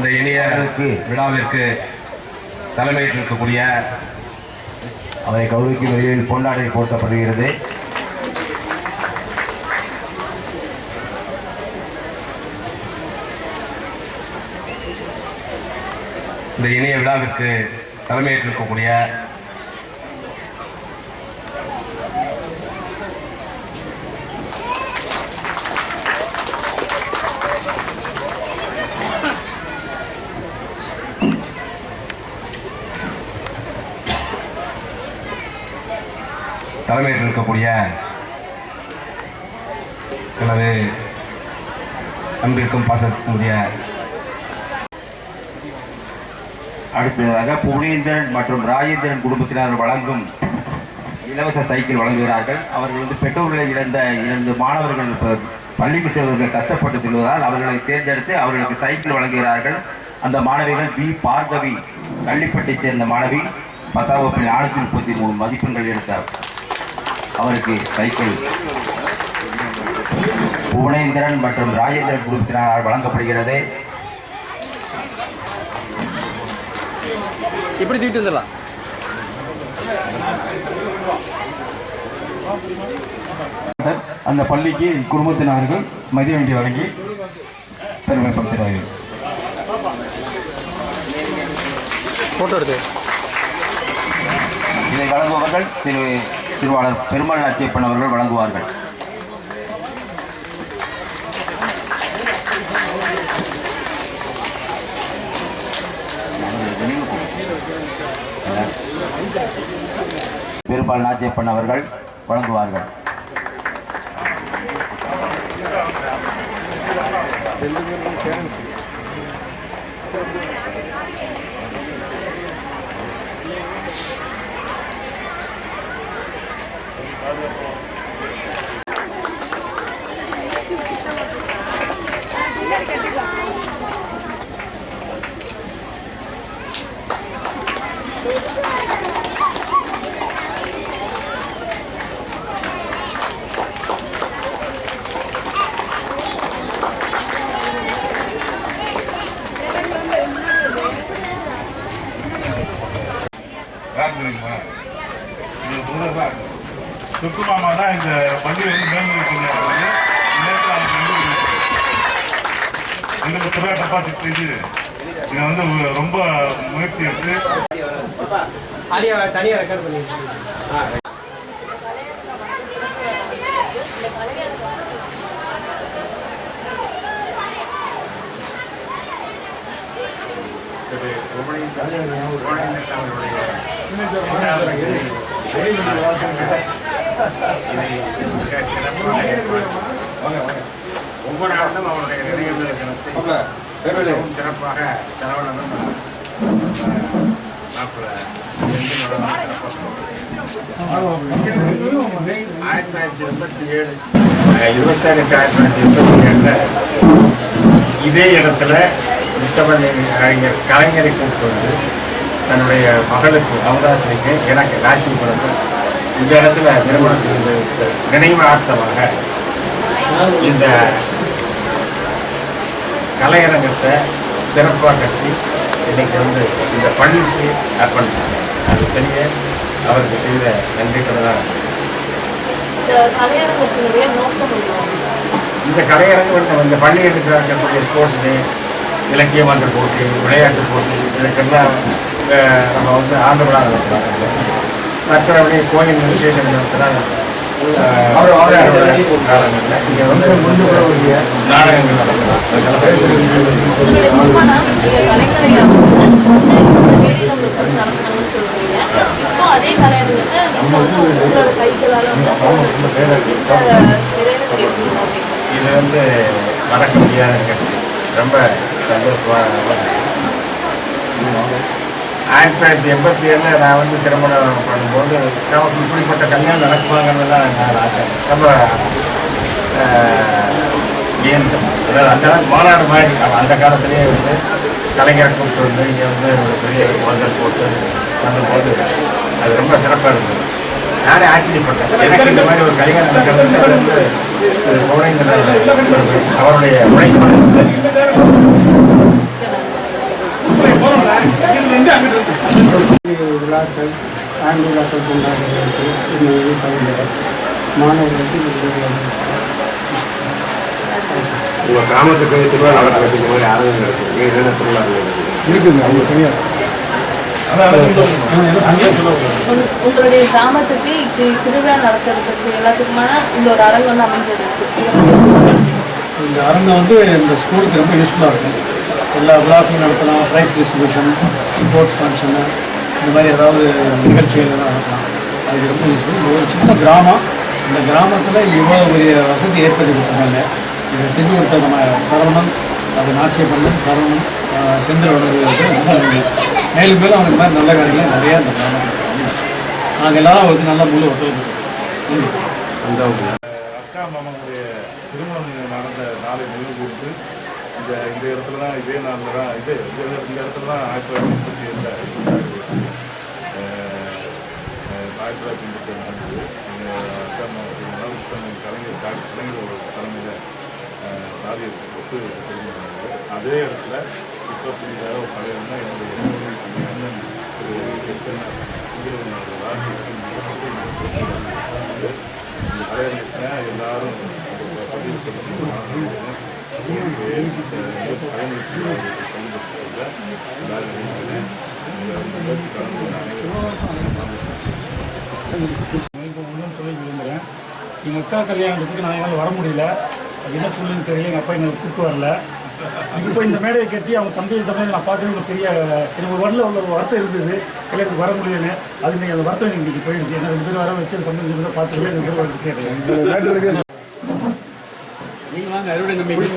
இந்த இனிய விழாவிற்கு தலைமையேற்றிருக்கக்கூடிய அவரை கௌரவிக்கும் வகையில் பொன்னாடை போட்டப்படுகிறது இந்த இணைய விழாவிற்கு தலைமையேற்றிருக்கக்கூடிய தலைமையேற்றிருக்கக்கூடிய எனது அன்பிற்கும் பாசத்திற்குரிய அடுத்ததாக புவனேந்திரன் மற்றும் ராஜேந்திரன் குடும்பத்தினர் வழங்கும் இலவச சைக்கிள் வழங்குகிறார்கள். அவர்கள் வந்து பெற்றோர்களை இழந்த இரண்டு மாணவர்கள் பள்ளிக்கு செல்வதற்கு கஷ்டப்பட்டு செல்வதால் அவர்களை தேர்ந்தெடுத்து அவர்களுக்கு சைக்கிள் வழங்குகிறார்கள். அந்த மாணவிகள் பி பார்கவி கள்ளிப்பட்டை சேர்ந்த மாணவி பத்தாம் வகுப்பில் நானூற்றி முப்பத்தி மூணு மதிப்பெண்கள் எடுத்தார். அவருக்கு சைக்கிள் புவனேந்திரன் மற்றும் ராஜேந்திரன் குடும்பத்தினரால் வழங்கப்படுகிறது. இப்படி தூக்கிட்டு வந்துடலாம். அந்த பள்ளிக்கு குடும்பத்தினர்கள் மதிவண்டி வழங்கி பெருமைப்படுத்துகிறார்கள். ஃபோட்டோ எடுத்து. இதை வழங்குபவர்கள் திரு திருவாளர் பெருமாள் நாச்சியப்பன் அவர்கள் வழங்குவார்கள். பெருமாள் நாச்சியப்பன் அவர்கள் வழங்குவார்கள். ராஜ்குருமா இது முதல்ல தான் சுக்கு மாமா தான் இந்த பள்ளி வந்து மேல்நிலை பள்ளியாக வந்து எங்களுக்கு துறை டெபாசிட் செய்து இதை வந்து ரொம்ப முயற்சி எடுத்து தனியாக ரெக்கார்ட் பண்ணி ஒவ்வொரு ஆண்டும் அவருடைய நினைவு தினத்தை மிகவும் சிறப்பாக செலவிடணும் ஆயிரத்தி தொள்ளாயிரத்தி எண்பத்தி ஏழு இருபத்தாறு ஆயிரத்தி தொள்ளாயிரத்தி எண்பத்தி ஏழில் இதே இடத்துல முத்தமிழ் அறிஞர் கலைஞரை கூப்பிட்டு வந்து தன்னுடைய மகளுக்கு அவதாசிரிக்கு எனக்கு காட்சி கொடுத்து இந்த இடத்துல திருமணம் செய்து நினைவு ஆட்டமாக இந்த கலையரங்கத்தை சிறப்பாக கட்டி இன்னைக்கு வந்து இந்த பள்ளிக்கு அர்ப்பணித்தாங்க அது பெரிய அவருக்கு செய்த நன்றி கடனாக இந்த என்ன? இந்த பள்ளி எடுக்கிறாங்க ஸ்போர்ட்ஸ் டே இலக்கிய மன்ற போட்டி விளையாட்டு போட்டி இதுக்கெல்லாம் நம்ம வந்து ஆண்டு விழா நடத்துகிறாங்க மற்றபடி கோயில் விசேஷம் நடத்துகிறாங்க இங்கே வந்து நாடகங்கள் வந்து நிறைவேற்றி எப்படி இது வந்து மறக்க முடியாத ரொம்ப சந்தோஷமாக ஆயிரத்தி தொள்ளாயிரத்தி எண்பத்தி ஏழில் நான் வந்து திருமணம் பண்ணும்போது நமக்கு இப்படிப்பட்ட கல்யாணம் நடக்குமாங்கிறதுலாம் நான் ஆசை. ரொம்ப ஏந்தம் அதாவது அந்த மாநாடு மாதிரி அந்த காலத்திலேயே வந்து கலைஞரை கூப்பிட்டு வந்து இங்கே வந்து ஒரு பெரிய பந்தல் போட்டு பண்ணும்போது அது ரொம்ப சிறப்பாக இருந்தது. நானே ஆச்சரியப்பட்டேன். எனக்கு இந்த மாதிரி ஒரு கலைஞர் நடக்கிறது வந்து திரு அவருடைய உழைப்பு. விழாக்கள் ஆண்டு விழாக்கள் கொண்டாடுவதற்கு உண்மையை பகிர்ந்தவர் மாணவர்களுக்கு உங்கள் கிராமத்துக்கு திருவிழா நடக்கிறதுக்கு மாதிரி அரங்கம் இருக்குது என்னென்ன திருவிழா இருக்குது இருக்குது அவங்க தெரியாது உங்க- உங்களுடைய கிராமத்துக்கு இப்படி திருவிழா நடத்துறதுக்கு எல்லாத்துக்குமான இந்த ஒரு அரங்கு வந்து சொல்லுங்க. இந்த அரங்கம் வந்து இந்த ஸ்கூலுக்கு ரொம்ப யூஸ்ஃபுல்லாக இருக்கும். எல்லா விழாக்கும் நடத்தலாம் ப்ரைஸ் டிஸ்ட்ரிபியூஷன் ஸ்போர்ட்ஸ் ஃபங்க்ஷனு இந்த மாதிரி ஏதாவது நிகழ்ச்சிகள் எல்லாம் நடத்தலாம். அதுக்கு ரொம்ப யூஸ்ஃபுல் ஒரு சின்ன கிராமம். இந்த கிராமத்தில் இவ்வளோ பெரிய வசதி ஏற்படுத்தி கொடுத்துருக்காங்க இதை செஞ்சு கொடுத்த நம்ம சரவணன் அது நாச்சியப்பண்ணன் சரவணன் ஆஹ், வளர்வதற்கு ரொம்ப நன்றி மேலும் மேலும் அவங்க மாதிரி நல்ல காரியங்கள் நிறையா இந்த கிராமத்தில் நாங்கள் எல்லாரும் அவருக்கு நல்ல முழு ஒத்துழைப்பு அக்கா மாமாவுடைய திருமணம் நடந்த நாளை நினைவு கூர்ந்து இந்த இந்த இடத்துல தான் இதே நாளில் தான் இது இந்த இடத்துல தான் ஆயிரத்தி தொள்ளாயிரத்தி முப்பத்தி ஏழில் ஆயிரத்தி தொள்ளாயிரத்தி முப்பத்தி ஏழு நடந்தது எங்கள் அக்கா மாமா கலைஞர் டாக்டர் கலைஞர் தலைமையில் தாலியை ஒத்து திருமணம் அதே இடத்துல இப்போ புதிதாக ஒரு தலைவர் தான் என்னுடைய அண்ணன் திரு எஸ் என் இந்த எல்லாரும் பதிவு சொல்லணும் ஒன்றும் விரும்புகிறேன் எங்கள் அக்கா கல்யாணத்துக்கு நான் என்னால் வர முடியல என்ன சொல்லுன்னு தெரியல எங்கள் அப்பா என்னை கூப்பிட்டு வரல. இப்போ இந்த மேடையை கட்டி அவங்க தம்பியை சமையல் நான் பார்க்கறது ஒரு பெரிய எனக்கு ஒரு வரல உள்ள ஒரு வருத்தம் இருந்தது. கல்யாணத்துக்கு வர முடியலன்னு. அது நீங்கள் அந்த வருத்தம் எனக்கு போயிடுச்சு. ஏன்னா ரெண்டு பேரும் வர வச்சு சமையல் தான் பார்த்து ரெண்டு பேரும் வந்துச்சு நீங்கள் வாங்க அறுவடை நம்பிக்கை